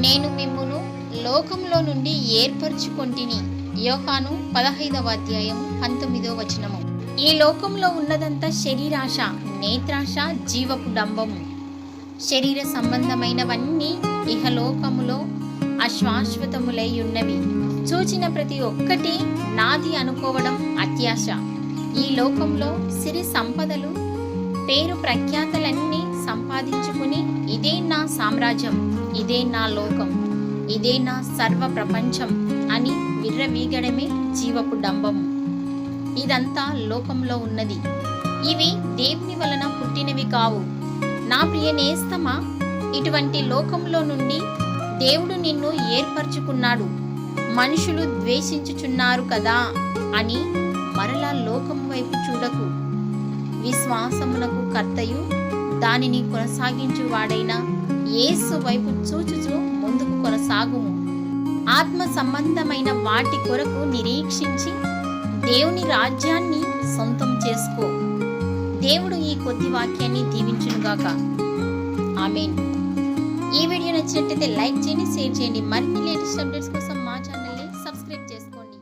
నేను మిమ్మును లోకంలో నుండి ఏర్పరచుకొంటిని. యోహాను పదహైదవ అధ్యాయం పంతొమ్మిదో వచనము. ఈ లోకంలో ఉన్నదంతా శరీరాశ నేత్రాశ జీవపు డంబము. శరీర సంబంధమైనవన్నీ ఇహలోకములో అశ్వాశ్వతములై ఉన్నవి చూచిన ప్రతి ఒక్కటి నాది అనుకోవడం అత్యాశ. ఈ లోకంలో సిరి సంపదలు పేరు ప్రఖ్యాతలన్నీ సంపాదించుకుని ఇదే నా సామ్రాజ్యం ఇదే నా లోకం ఇదే నా సర్వ ప్రపంచం అని విర్రవీగడమే జీవపు డంబము. ఇదంతా లోకంలో ఉన్నది. ఇవి దేవుని వలన పుట్టినవి కావు. నా ప్రియ నేస్తమా ఇటువంటి లోకంలో నుండి దేవుడు నిన్ను ఏర్పరచుకున్నాడు. మనుషులు ద్వేషించుచున్నారు కదా అని మరలా లోకం వైపు చూడకు. విశ్వాసమునకు కర్తయు దానిని కొనసాగించువాడైన యేసు వైపు చూచుచు ముందుకు కొనసాగుము. ఆత్మ సంబంధమైన వాటి కొరకు నిరీక్షించి దేవుని రాజ్యాన్ని సొంతం చేసుకో. దేవుడు ఈ కొద్ది వాక్యాన్ని దీవించునుగాక ఆమెన్. ఈ వీడియో నచ్చినట్లయితే లైక్ చేయండి షేర్ చేయండి. మరిన్ని లేటెస్ట్ అప్డేట్స్ కోసం మా చేసుకోండి.